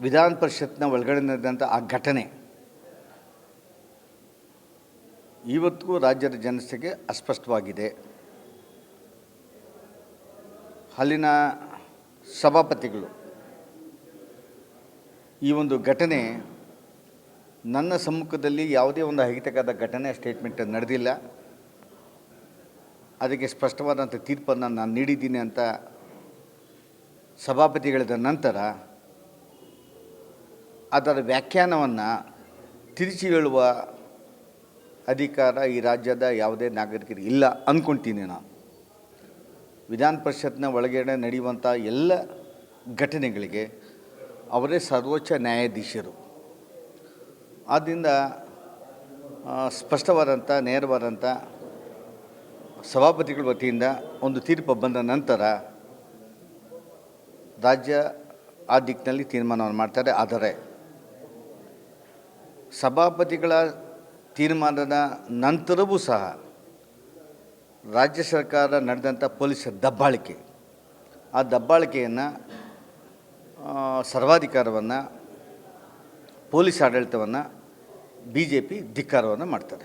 ವಿಧಾನ ಪರಿಷತ್ನ ಒಳಗಡೆ ನಡೆದಂಥ ಆ ಘಟನೆ. ಇವತ್ತಿಗೂ ರಾಜ್ಯದ ಜನತೆಗೆ ಅಸ್ಪಷ್ಟವಾಗಿದೆ. ಅಲ್ಲಿನ ಸಭಾಪತಿಗಳು ಈ ಒಂದು ಘಟನೆ ನನ್ನ ಸಮ್ಮುಖದಲ್ಲಿ ಯಾವುದೇ ಒಂದು ಅಹಿತಕರ ಘಟನೆ ಸ್ಟೇಟ್ಮೆಂಟ್ ನಡೆದಿಲ್ಲ. ಅದಕ್ಕೆ ಸ್ಪಷ್ಟವಾದಂಥ ತೀರ್ಪನ್ನು ನಾನು ನೀಡಿದ್ದೀನಿ ಅಂತ ಸಭಾಪತಿಗಳಿದ ನಂತರ ಅದರ ವ್ಯಾಖ್ಯಾನವನ್ನು ತಿರುಚಿ ಹೇಳುವ ಅಧಿಕಾರ ಈ ರಾಜ್ಯದ ಯಾವುದೇ ನಾಗರಿಕರಿಗೆ ಇಲ್ಲ ಅಂದ್ಕೊಳ್ತೀನಿ ನಾನು. ವಿಧಾನ ಪರಿಷತ್ನ ಒಳಗಡೆ ನಡೆಯುವಂಥ ಎಲ್ಲ ಘಟನೆಗಳಿಗೆ ಅವರೇ ಸರ್ವೋಚ್ಚ ನ್ಯಾಯಾಧೀಶರು. ಆದ್ದರಿಂದ ಸ್ಪಷ್ಟವಾದಂಥ ನೇರವಾದಂಥ ಸಭಾಪತಿಗಳ ವತಿಯಿಂದ ಒಂದು ತೀರ್ಪು ಬಂದ ನಂತರ ರಾಜ್ಯ ಆ ದಿಕ್ಕಿನಲ್ಲಿ ತೀರ್ಮಾನವನ್ನು ಮಾಡ್ತಾರೆ. ಆದರೆ ಸಭಾಪತಿಗಳ ತೀರ್ಮಾನದ ನಂತರವೂ ಸಹ ರಾಜ್ಯ ಸರ್ಕಾರ ನಡೆದಂಥ ಪೊಲೀಸ್ ದಬ್ಬಾಳಿಕೆ. ಆ ದಬ್ಬಾಳಿಕೆಯನ್ನು ಸರ್ವಾಧಿಕಾರವನ್ನು, ಪೊಲೀಸ್ ಆಡಳಿತವನ್ನು ಬಿ ಜೆ ಪಿ ಧಿಕ್ಕಾರವನ್ನು ಮಾಡ್ತಾರೆ